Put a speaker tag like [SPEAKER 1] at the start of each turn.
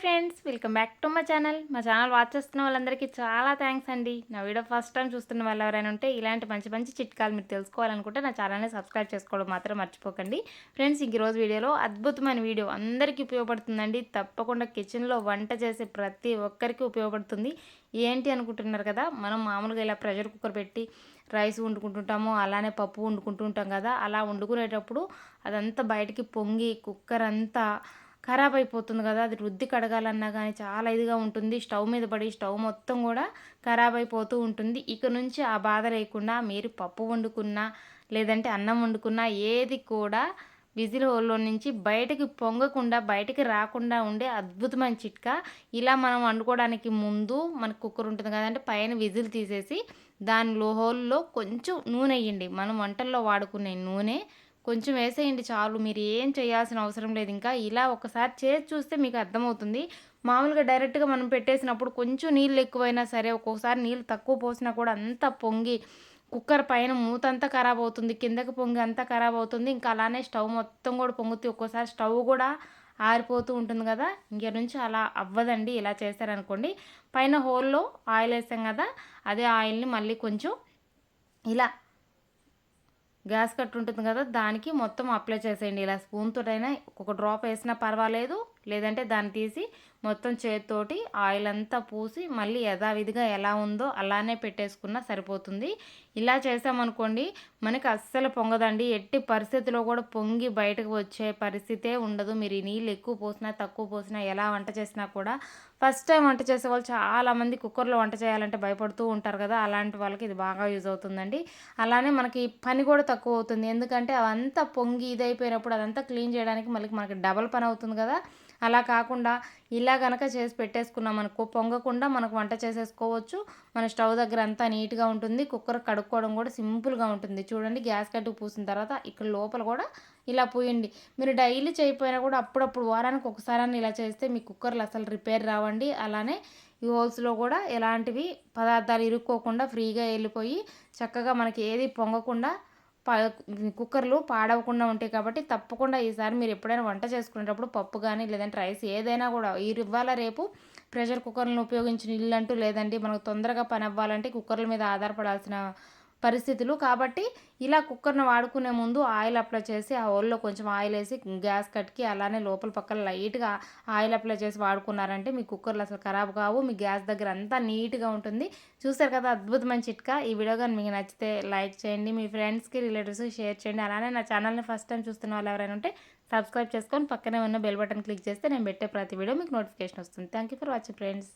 [SPEAKER 1] Friends welcome back to మా channel. మా channel watch చేస్తున్న వాళ్ళందరికీ చాలా థ్యాంక్స్ అండి. నా వీడియో ఫస్ట్ టైం చూస్తున్న వాళ్ళు ఎవరైనా ఉంటే ఇలాంటి మంచి మంచి చిట్కాలు మీరు తెలుసుకోవాలనుకుంటే నా ఛానల్ని సబ్స్క్రైబ్ చేసుకోవడం మాత్రం మర్చిపోకండి. ఫ్రెండ్స్ ఇంక రోజు వీడియోలో అద్భుతమైన వీడియో అందరికీ ఉపయోగపడుతుందండి. తప్పకుండా కిచెన్లో వంట చేసే ప్రతి ఒక్కరికి ఉపయోగపడుతుంది. ఏంటి అనుకుంటున్నారు కదా మనం మామూలుగా ఇలా ప్రెషర్ కుక్కర్ పెట్టి రైస్ వండుకుంటుంటాము అలానే పప్పు వండుకుంటుంటాం కదా అలా వండుకునేటప్పుడు అదంతా బయటికి పొంగి కుక్కర్ అంతా ఖరాబ్ అయిపోతుంది కదా అది రుద్ది కడగాలన్నా కానీ చాలా ఇదిగా ఉంటుంది. స్టవ్ మీద పడి స్టవ్ మొత్తం కూడా ఖరాబ్ అయిపోతూ ఉంటుంది. ఇక నుంచి ఆ బాధ లేకుండా మీరు పప్పు వండుకున్నా లేదంటే అన్నం వండుకున్నా ఏది కూడా విజిల్ హోల్లో నుంచి బయటకి పొంగకుండా బయటకి రాకుండా ఉండే అద్భుతమైన చిట్కా. ఇలా మనం వండుకోవడానికి ముందు మనకు కుక్కర్ ఉంటుంది కదంటే పైన విజిల్ తీసేసి దానిలో హోల్లో కొంచెం నూనె వేయండి. మనం వంటల్లో వాడుకునే నూనె కొంచెం వేసేయండి చాలు మీరు ఏం చేయాల్సిన అవసరం లేదు. ఇంకా ఇలా ఒకసారి చేసి చూస్తే మీకు అర్థమవుతుంది. మామూలుగా డైరెక్ట్గా మనం పెట్టేసినప్పుడు కొంచెం నీళ్ళు ఎక్కువైనా సరే ఒక్కొక్కసారి నీళ్ళు తక్కువ పోసినా కూడా అంత పొంగి కుక్కర్ పైన మూత అంతా ఖరాబ్ అవుతుంది కిందకి పొంగి అంతా ఖరాబ్ అవుతుంది. ఇంకా అలానే స్టవ్ మొత్తం కూడా పొంగుతుంది ఒక్కోసారి స్టవ్ కూడా ఆరిపోతూ ఉంటుంది కదా. ఇంక నుంచి అలా అవ్వదండి ఇలా చేస్తారనుకోండి పైన హోల్లో ఆయిల్ వేసాం కదా అదే ఆయిల్ని మళ్ళీ కొంచెం ఇలా గ్యాస్ కట్ ఉంటుంది కదా దానికి మొత్తం అప్లై చేసేయండి. ఇలా స్పూన్తోటైనా ఒక డ్రాప్ వేసినా పర్వాలేదు. లేదంటే దాన్ని తీసి మొత్తం చేతితోటి ఆయిల్ అంతా పూసి మళ్ళీ యథావిధిగా ఎలా ఉందో అలానే పెట్టేసుకున్నా సరిపోతుంది. ఇలా చేసామనుకోండి మనకి అస్సలు పొంగదండి. ఎట్టి పరిస్థితిలో కూడా పొంగి బయటకు వచ్చే పరిస్థితే ఉండదు. మీరు ఈ నీళ్ళు ఎక్కువ పోసినా తక్కువ పోసినా ఎలా వంట చేసినా కూడా ఫస్ట్ టైం వంట చేసే వాళ్ళు చాలామంది కుక్కర్లో వంట చేయాలంటే భయపడుతూ ఉంటారు కదా. అలాంటి వాళ్ళకి ఇది బాగా యూజ్ అవుతుందండి. అలానే మనకి పని కూడా తక్కువ అవుతుంది. ఎందుకంటే అవంతా పొంగి ఇదైపోయినప్పుడు అదంతా క్లీన్ చేయడానికి మళ్ళీ మనకి డబల్ పని అవుతుంది కదా. అలా కాకుండా ఇలా కనుక చేసి పెట్టేసుకున్నాం అనుకో పొంగకుండా మనకు వంట చేసేసుకోవచ్చు. మన స్టవ్ దగ్గర అంతా నీట్గా ఉంటుంది. కుక్కర్ కడుక్కోవడం కూడా సింపుల్గా ఉంటుంది. చూడండి గ్యాస్ కట్టుకు పూసిన తర్వాత ఇక్కడ లోపల కూడా ఇలా పోయండి. మీరు డైలీ చేయకపోయినా కూడా అప్పుడప్పుడు వారానికి ఒకసారి ఇలా చేస్తే మీ కుక్కర్లు అసలు రిపేర్ రావండి. అలానే ఈ హోల్స్లో కూడా ఎలాంటివి పదార్థాలు ఇరుక్కోకుండా ఫ్రీగా వెళ్ళిపోయి చక్కగా మనకి ఏది పొంగకుండా కుక్కర్లు పాడవకుండా ఉంటాయి కాబట్టి తప్పకుండా ఈసారి మీరు ఎప్పుడైనా వంట చేసుకునేటప్పుడు పప్పు కానీ లేదంటే రైస్ ఏదైనా కూడా ఇవాళ రేపు ప్రెషర్ కుక్కర్లను ఉపయోగించిన ఇల్లు అంటూ లేదండి మనకు తొందరగా పని అవ్వాలంటే కుక్కర్ల మీద ఆధారపడాల్సిన పరిస్థితులు. కాబట్టి ఇలా కుక్కర్ని వాడుకునే ముందు ఆయిల్ అప్లై చేసి ఆ ఓల్లో కొంచెం ఆయిల్ వేసి గ్యాస్ కట్కి అలానే లోపల పక్కన లైట్గా ఆయిల్ అప్లై చేసి వాడుకున్నారంటే మీ కుక్కర్లు అసలు ఖరాబ్ కావు. మీ గ్యాస్ దగ్గర అంతా నీట్గా ఉంటుంది. చూసారు కదా అద్భుతమైన చిట్కా. ఈ వీడియో కానీ మీకు నచ్చితే లైక్ చేయండి. మీ ఫ్రెండ్స్కి రిలేటివ్స్కి షేర్ చేయండి. అలానే నా ఛానల్ని ఫస్ట్ టైం చూస్తున్న వాళ్ళు ఎవరైనా ఉంటే సబ్స్క్రైబ్ చేసుకొని పక్కనే ఉన్న బెల్ బటన్ క్లిక్ చేస్తే నేను పెట్టే ప్రతి వీడియో మీకు నోటిఫికేషన్ వస్తుంది. Thank you for watching friends.